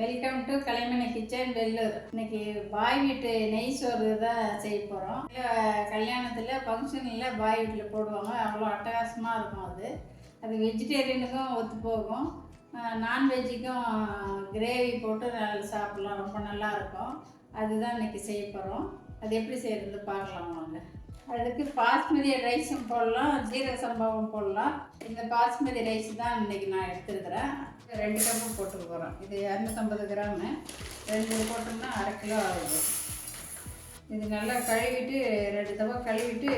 Welcome to Kalaimani kitchen Vellur இன்னைக்கு பாய் வீட்டு நெய் சோறு தான் செய்ய போகிறோம் கல்யாணத்தில் ஃபங்க்ஷனில் பாய் வீட்டில் போடுவாங்க. அவ்வளோ அட்டகாசமாக இருக்கும் அது. அது வெஜிடேரியனுக்கும் ஒத்து போகும். நான்வெஜ்ஜுக்கும் கிரேவி போட்டு நல்லா சாப்பிட்லாம். ரொம்ப நல்லாயிருக்கும் அதுதான் இன்னைக்கு செய்ய போகிறோம் அது எப்படி செய்கிறது பார்க்கலாம் வாங்க. அதுக்கு பாஸ்மதி ரைஸும் போடலாம் ஜீரக சம்பாவும் போடலாம். இந்த பாஸ்மதி ரைஸ் தான் இன்னைக்கு நான் எடுத்துருக்கிறேன். ரெண்டு கப்பு போட்டுக்க போகிறோம் இது இரநூத்தம்பது கிராமு. ரெண்டு போட்டோம்னா அரை கிலோ ஆகுது. இது நல்லா கழுவிட்டு ரெண்டு தவா கழுவிட்டு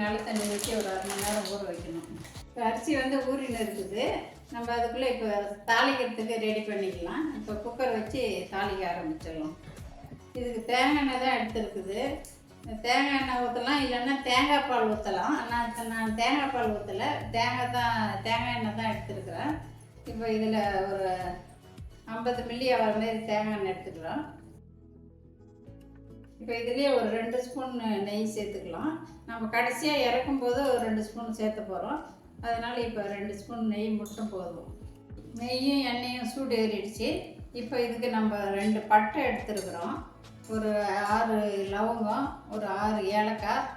நல்ல தண்ணி ஊற்றி ஒரு அரை மணி நேரம் ஊற வைக்கணும். இப்போ அரிசி வந்து ஊறின்னு இருக்குது. நம்ம அதுக்குள்ளே இப்போ தாளிக்கிறதுக்கு ரெடி பண்ணிக்கலாம். இப்போ குக்கர் வச்சு தாளிக்க ஆரம்பிச்சிடலாம். இதுக்கு தேங்காய் எண்ணெய் தான் எடுத்துருக்குது. தேங்காய் எண்ணெய் ஊற்றலாம் இல்லைன்னா தேங்காய் பால் ஊற்றலாம் நான் நான் தேங்காய் பால் ஊற்றலை தேங்காய் தான் தேங்காய் எண்ணெய் தான் எடுத்துருக்குறேன். இப்போ இதில் ஒரு ஐம்பது மில்லி ஆகிற மாதிரி தேங்காய் எண்ணெய் எடுத்துக்கலாம். இப்போ இதுலேயே ஒரு ரெண்டு ஸ்பூன் நெய் சேர்த்துக்கலாம். நம்ம கடைசியாக இறக்கும் போது ஒரு ரெண்டு ஸ்பூன் சேர்த்த போகிறோம் அதனால் இப்போ ரெண்டு ஸ்பூன் நெய் மட்டும் போதும். நெய்யும் எண்ணெயும் சூடு ஏறிடுச்சு. இப்போ இதுக்கு நம்ம ரெண்டு பட்டை எடுத்துருக்குறோம். ஒரு ஆறு லவங்கம் ஒரு ஆறு ஏலக்காய்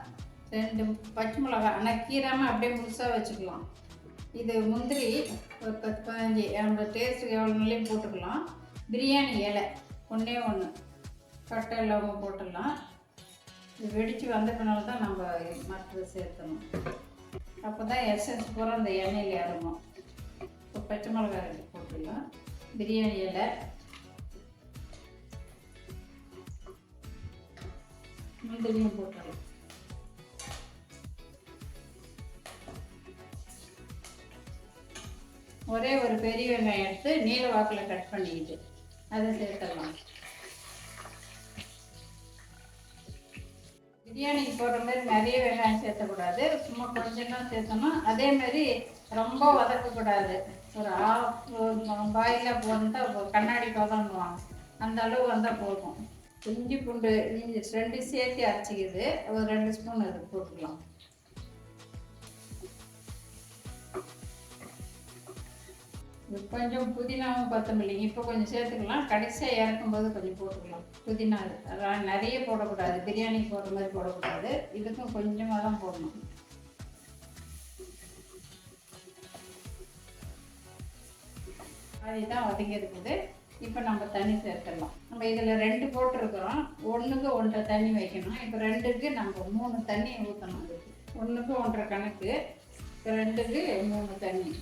ரெண்டு பச்சை மிளகாய். ஆனால் கீராமல் அப்படியே முழுசாக வச்சுக்கலாம். இது முந்திரி ஒரு பத்து பதினஞ்சு நம்ம டேஸ்ட்டுக்கு எவ்வளோ நிலையும் போட்டுக்கலாம். பிரியாணி இலை ஒன்றே ஒன்று பட்டை லவங்கம் போட்டுடலாம். இது வெடித்து வந்த பின்னால் தான் நம்ம மற்றது சேர்த்தணும். அப்போ தான் எசன்ஸ் பூரா அந்த எண்ணெயில் இறங்கும். இப்போ பச்சை மிளகாய் ரெண்டு போட்டுடலாம். பிரியாணி இலை முந்திரியும் போட்டுடலாம் ஒரே ஒரு பெரிய வெங்காயம் எடுத்து நீல வாக்கில் கட் பண்ணிக்கிட்டு அதை சேர்த்துடலாம். பிரியாணிக்கு போடுற மாதிரி நிறைய வெங்காயம் சேர்த்தக்கூடாது. சும்மா கொஞ்சம் தான் சேர்த்தணும் அதே மாதிரி ரொம்ப வதக்கக்கூடாது. ஒரு ஆஃப் பாயில் வந்தால் கண்ணாடி பதம்னுவாங்க. அந்த அளவு வந்தால் போதும். இஞ்சி பூண்டு இஞ்சி ரெண்டு சேர்த்து அரைச்சிக்கிது ஒரு ரெண்டு ஸ்பூன் அது போட்டுக்கலாம். கொஞ்சம் புதினாவும் கொத்தமல்லிங்க இப்போ கொஞ்சம் சேர்த்துக்கலாம். கடைசியாக இறக்கும்போது கொஞ்சம் போட்டுக்கலாம். புதினா அதான் நிறைய போடக்கூடாது. பிரியாணி போடுற மாதிரி போடக்கூடாது. இதுக்கும் கொஞ்சமாக தான் போடணும். அதுதான் ஒதுங்கி இருக்குது இப்போ நம்ம தண்ணி சேர்த்துடலாம். நம்ம இதில் ரெண்டு போட்டிருக்கிறோம். ஒன்றுக்கு ஒன்றரை தண்ணி வைக்கணும். இப்போ ரெண்டுக்கு நம்ம மூணு தண்ணி ஊற்றணும் ஒன்றுக்கு ஒன்றரை கணக்கு. ரெண்டுக்கு மூணு தண்ணி.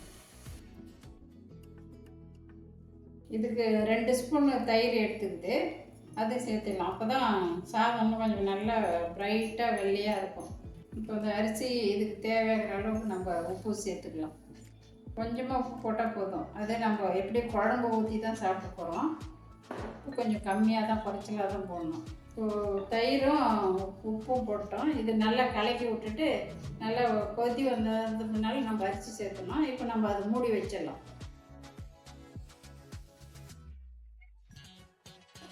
இதுக்கு ரெண்டு ஸ்பூன் தயிர் எடுத்துக்கிட்டு அதை சேர்த்துக்கலாம். அப்போ தான் சாதம் கொஞ்சம் நல்லா ப்ரைட்டாக வெள்ளையாக இருக்கும். இப்போ இந்த அரிசி இதுக்கு தேவையான அளவுக்கு நம்ம உப்பு சேர்த்துக்கலாம். கொஞ்சமாக உப்பு போட்டால் போதும். அதே நம்ம எப்படி குழம்பு ஊற்றி தான் சாப்பிட போகிறோம் உப்பு கொஞ்சம் கம்மியாக தான் குறைச்சலாக தான் போடணும். இப்போ தயிரும் உப்பும் போட்டோம். இது நல்லா கலக்கி விட்டுட்டு நல்லா கொதி வந்ததுனால நம்ம அரிசி சேர்க்கணும் இப்போ நம்ம அதை மூடி வச்சிடலாம்.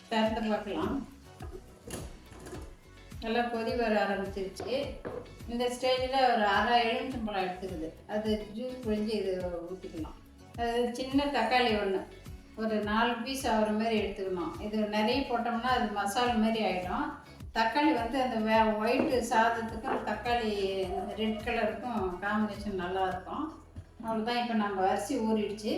திறந்து பார்க்கலாம். நல்லா கொதி வர ஆரம்பிச்சிருச்சு. இந்த ஸ்டேஜில் ஒரு அரை எலுமிச்சம்பழம் எடுத்துக்குது. அது ஜூஸ் புழிஞ்சு இது ஊற்றிக்கலாம் அது சின்ன தக்காளி ஒன்று ஒரு நாலு பீஸ் ஆகிற மாதிரி எடுத்துக்கணும். இது நிறைய போட்டோம்னா அது மசாலா மாதிரி ஆகிடும் தக்காளி வந்து அந்த வே ஒயிட்டு சாதத்துக்கும் தக்காளி ரெட் கலருக்கும் காம்பினேஷன் நல்லாயிருக்கும் அவ்வளோதான் இப்போ நம்ம அரிசி ஊறிடுச்சு.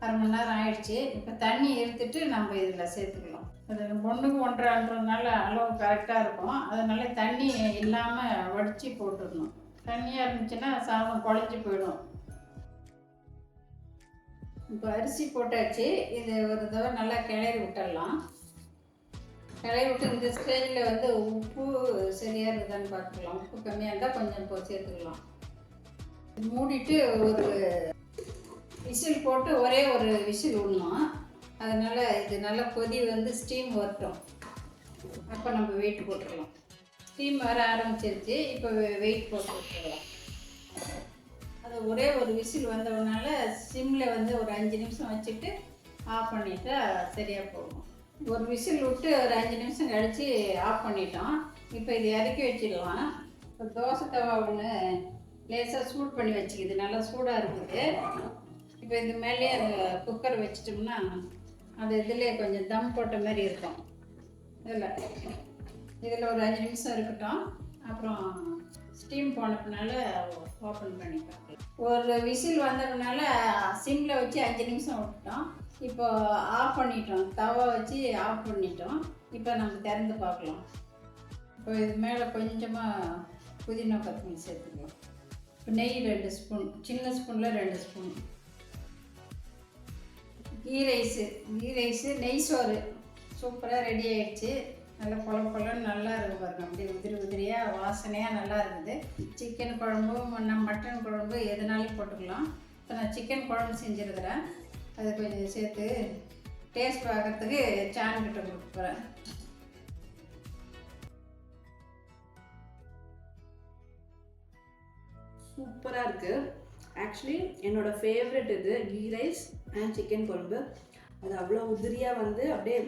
அரை மணி நேரம் ஆயிடுச்சு. இப்போ தண்ணி எடுத்துட்டு நம்ம இதில் சேர்த்துக்கலாம். அது ஒன்றுக்கு ஒன்றான்றதுனால அளவு கரெக்டாக இருக்கும். அதனால தண்ணி இல்லாமல் வடித்து போட்டுடணும். தண்ணியாக இருந்துச்சுன்னா சாதம் குழஞ்சி போயிடும். இப்போ அரிசி போட்டாச்சு. இது ஒரு தடவை நல்லா கிளறி விட்டுடலாம். கிளறி விட்டு இந்த ஸ்டேஜில் வந்து உப்பு சரியாக இருக்குதான்னு பார்த்துக்கலாம். உப்பு கம்மியாக இருந்தால் கொஞ்சம் இப்போ சேர்த்துக்கலாம். மூடிட்டு ஒரு விசில் போட்டு ஒரே ஒரு விசில் விடணும். அதனால் இது நல்லா கொதி வந்து ஸ்டீம் வரட்டும். அப்போ நம்ம வெயிட் போட்டுக்கலாம். ஸ்டீம் வர ஆரம்பிச்சிருச்சு. இப்போ வெயிட் போட்டு விட்டுக்கலாம். அது ஒரே ஒரு விசில் வந்ததுனால சிம்மில் வந்து ஒரு அஞ்சு நிமிஷம் வச்சுட்டு ஆஃப் பண்ணிட்டா சரியாக போகும். ஒரு விசில் விட்டு ஒரு அஞ்சு நிமிஷம் கழித்து ஆஃப் பண்ணிட்டோம். இப்போ இது இறக்கி வச்சிடலாம். இப்போ தோசை தவா ஒன்று லேசாக சூட் பண்ணி வச்சுக்கிது நல்லா சூடாக இருக்குது. இப்போ இது மேலேயே அந்த குக்கர் வச்சிட்டோம்னா அது இதில் கொஞ்சம் தம் போட்ட மாதிரி இருக்கும். இதில் இதில் ஒரு அஞ்சு நிமிஷம் இருக்கட்டும். அப்புறம் ஸ்டீம் போனதுனால ஓப்பன் பண்ணி பார்க்கலாம். ஒரு விசில் வந்ததுனால சிம்மில் வச்சு அஞ்சு நிமிஷம் விட்டுட்டோம். இப்போ ஆஃப் பண்ணிட்டோம். தவா வச்சு ஆஃப் பண்ணிட்டோம். இப்போ நம்ம திறந்து பார்க்கலாம். இப்போ இது மேலே கொஞ்சமாக புதினா கொத்தமல்லி சேர்த்துக்கலாம். இப்போ நெய் ரெண்டு ஸ்பூன் சின்ன ஸ்பூனில் ரெண்டு spoon ghee rice ghee rice நெய் சோறு. சூப்பராக ரெடி ஆகிடுச்சு நல்லா பொல பொலன்னு நல்லா இருக்குது பாருங்க. அப்படியே உதிரி உதிரியாக வாசனையாக நல்லா இருக்குது. சிக்கன் குழம்பு ம- மட்டன் குழம்பு எதுனாலும் போட்டுக்கலாம். இப்போ நான் சிக்கன் குழம்பு செஞ்சுருக்கிறேன். அது கொஞ்சம் சேர்த்து டேஸ்ட் பார்க்கறதுக்கு சான் கிட்ட சூப்பராக இருக்குது ஆக்சுவலி என்னோட ஃபேவரட் இது கீ ரைஸ் சிக்கன் குழம்பு. அது அவ்வளோ உதிரியாக வந்து அப்படியே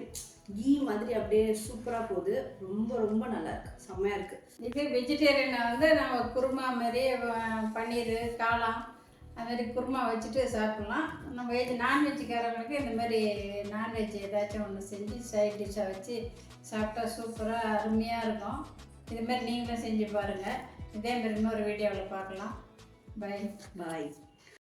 கீ மாதிரி அப்படியே சூப்பராக போகுது. ரொம்ப ரொம்ப நல்லா இருக்கு. செம்மையாக இருக்குது இது வெஜிடேரியனை வந்து நம்ம குருமா மாதிரி பன்னீர் காளான் அது மாதிரி குருமா வச்சுட்டு சாப்பிட்லாம். நம்ம வெஜ் நான்வெஜ்காரங்களுக்கு இந்த மாதிரி நான்வெஜ் ஏதாச்சும் ஒன்று செஞ்சு சைட் டிஷ்ஷாக வச்சு சாப்பிட்டா சூப்பராக அருமையாக இருக்கும். இது மாதிரி நீங்களும் செஞ்சு பாருங்கள் இதே மாதிரி இன்னொரு வீடியோவில் பார்க்கலாம். Bye bye